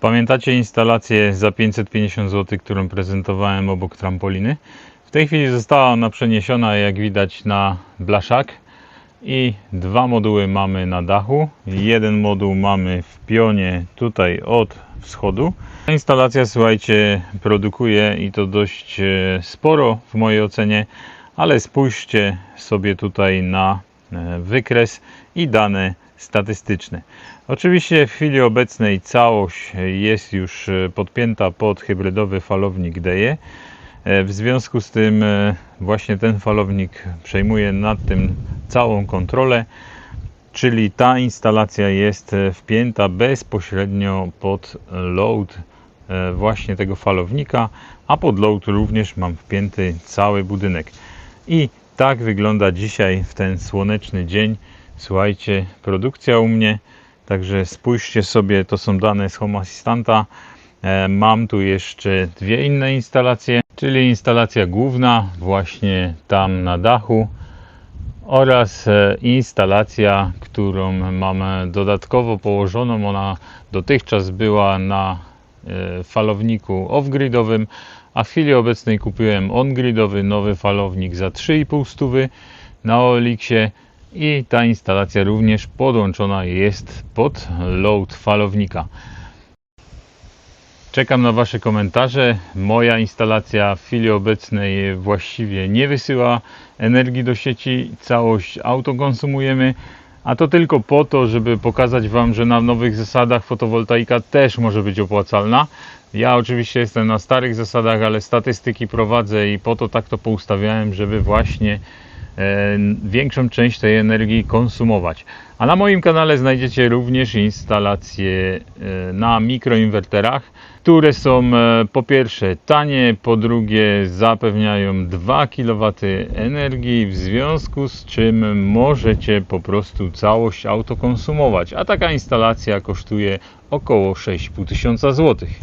Pamiętacie instalację za 550 zł, którą prezentowałem obok trampoliny? W tej chwili została ona przeniesiona, jak widać, na blaszak i dwa moduły mamy na dachu. Jeden moduł mamy w pionie tutaj od wschodu. Ta instalacja, słuchajcie, produkuje i to dość e, sporo w mojej ocenie, ale spójrzcie sobie tutaj na wykres i dane statystyczne. Oczywiście w chwili obecnej całość jest już e, podpięta pod hybrydowy falownik DEE. E, W związku z tym e, właśnie ten falownik przejmuje nad tym całą kontrolę, czyli ta instalacja jest e, wpięta bezpośrednio pod load e, właśnie tego falownika, a pod load również mam wpięty cały budynek. I tak wygląda dzisiaj w ten słoneczny dzień. Słuchajcie, produkcja u mnie. Także spójrzcie sobie, to są dane z Home Assistanta. E, Mam tu jeszcze dwie inne instalacje, czyli instalacja główna właśnie tam na dachu oraz e, instalacja, którą mamy dodatkowo położoną. Ona dotychczas była na e, falowniku off-gridowym, a w chwili obecnej kupiłem on-gridowy nowy falownik za 3,5 stówy na OLX-ie i ta instalacja również podłączona jest pod load falownika. Czekam na Wasze komentarze. Moja instalacja w chwili obecnej właściwie nie wysyła energii do sieci, całość autokonsumujemy, a to tylko po to, żeby pokazać Wam, że na nowych zasadach fotowoltaika też może być opłacalna. Ja oczywiście jestem na starych zasadach, ale statystyki prowadzę i po to tak to poustawiałem, żeby właśnie e, większą część tej energii konsumować. A na moim kanale znajdziecie również instalacje e, na mikroinwerterach, które są e, po pierwsze tanie, po drugie zapewniają 2 kW energii, w związku z czym możecie po prostu całość autokonsumować. A taka instalacja kosztuje około 6,5 tysiąca złotych.